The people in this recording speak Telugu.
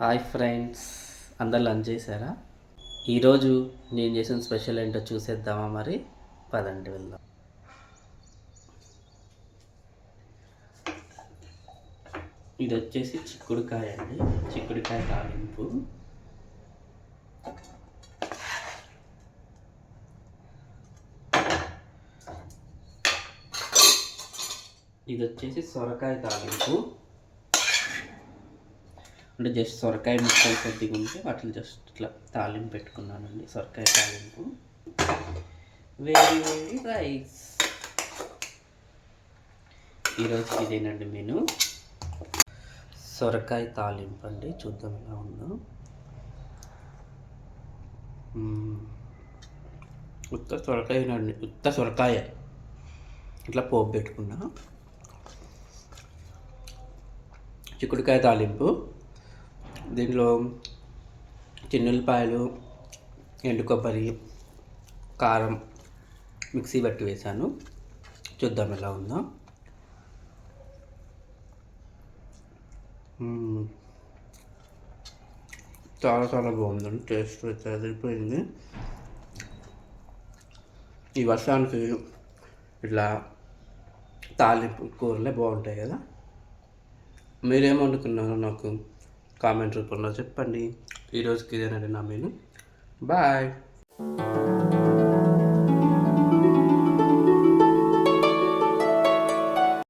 హాయ్ ఫ్రెండ్స్ అందరు లంచ్ చేశారా? ఈరోజు నేను చేసిన స్పెషల్ ఏంటో చూసేద్దామా మరి? పదండి వెళ్దాం. ఇది వచ్చేసి చిక్కుడుకాయ అండి. చిక్కుడుకాయ తాలింపు. ఇది వచ్చేసి సొరకాయ తాలింపు. అంటే జస్ట్ సొరకాయ ముక్కలు కొద్దిగా ఉంటే వాటిని జస్ట్ ఇట్లా తాలింపు పెట్టుకున్నానండి సొరకాయ తాలింపు. వేడి వేడి రైస్. ఈరోజు ఇదేనండి మెను. సొరకాయ తాలింపు అండి చూద్దాం ఎలా ఉందో. ఉత్త ఉత్త సొరకాయనండి ఉత్త సొరకాయ. ఇట్లా పోపు పెట్టుకున్నా. చిక్కుడుకాయ తాలింపు. దీంట్లో చిన్నులపాయలు ఎండు కొబ్బరి కారం మిక్సీ పట్టి వేశాను. చూద్దాం ఎలా ఉందో. చాలా చాలా బాగుందండి. టేస్ట్ అయితే ఈ వర్షానికి ఇట్లా తాలింపు కూరలే బాగుంటాయి కదా. మీరేమనుకున్నారు నాకు? కామెంట్ రూపంలో చెప్పండి. ఈరోజుకి ఇదేనండి నా మెను బాయ్.